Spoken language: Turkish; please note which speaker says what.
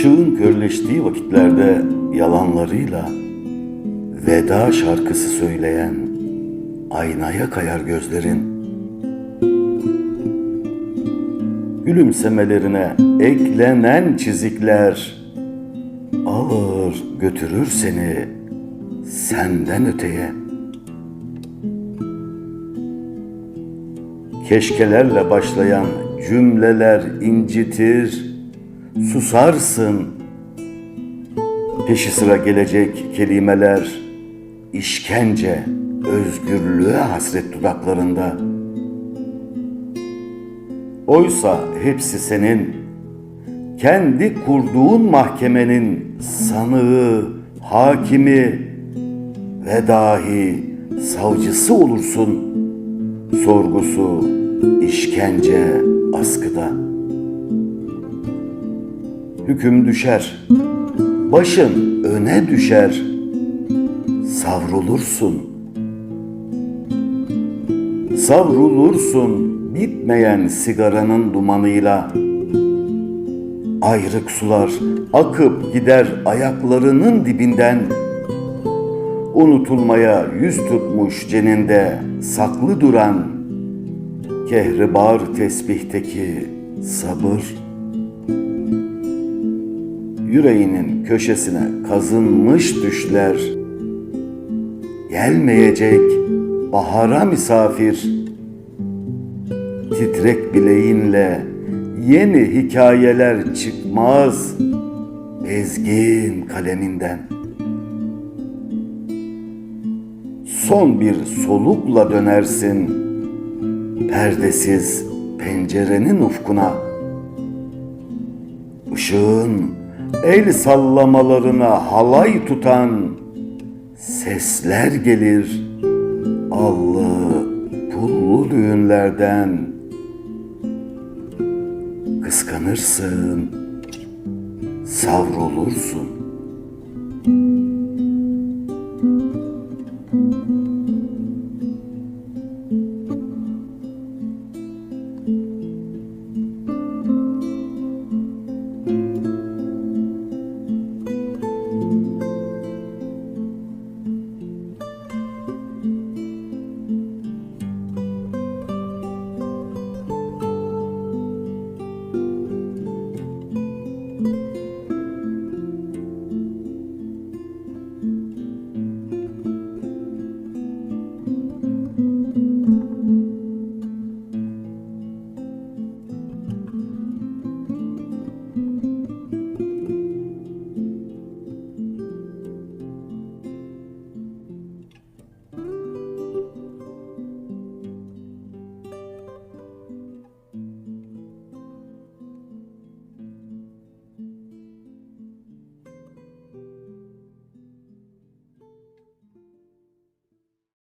Speaker 1: Işığın körleştiği vakitlerde yalanlarıyla veda şarkısı söyleyen aynaya kayar gözlerin. Gülümsemelerine eklenen çizikler alır götürür seni senden öteye. Keşkelerle başlayan cümleler incitir, susarsın. Peşi sıra gelecek kelimeler işkence, özgürlüğe hasret dudaklarında. Oysa hepsi senin, kendi kurduğun mahkemenin sanığı, hakimi ve dahi savcısı olursun. Sorgusu, işkence, askıda. Hüküm düşer, başın öne düşer, savrulursun. Savrulursun bitmeyen sigaranın dumanıyla. Ayrık sular akıp gider ayaklarının dibinden. Unutulmaya yüz tutmuş ceninde saklı duran kehribar tesbihteki sabır yüreğinin köşesine kazınmış düşler gelmeyecek bahara misafir. Titrek bileğinle yeni hikayeler çıkmaz bezgin kaleminden. Son bir solukla dönersin perdesiz pencerenin ufkuna. Işığın el sallamalarına halay tutan sesler gelir. Allı pullu düğünlerden. Kıskanırsın savrulursun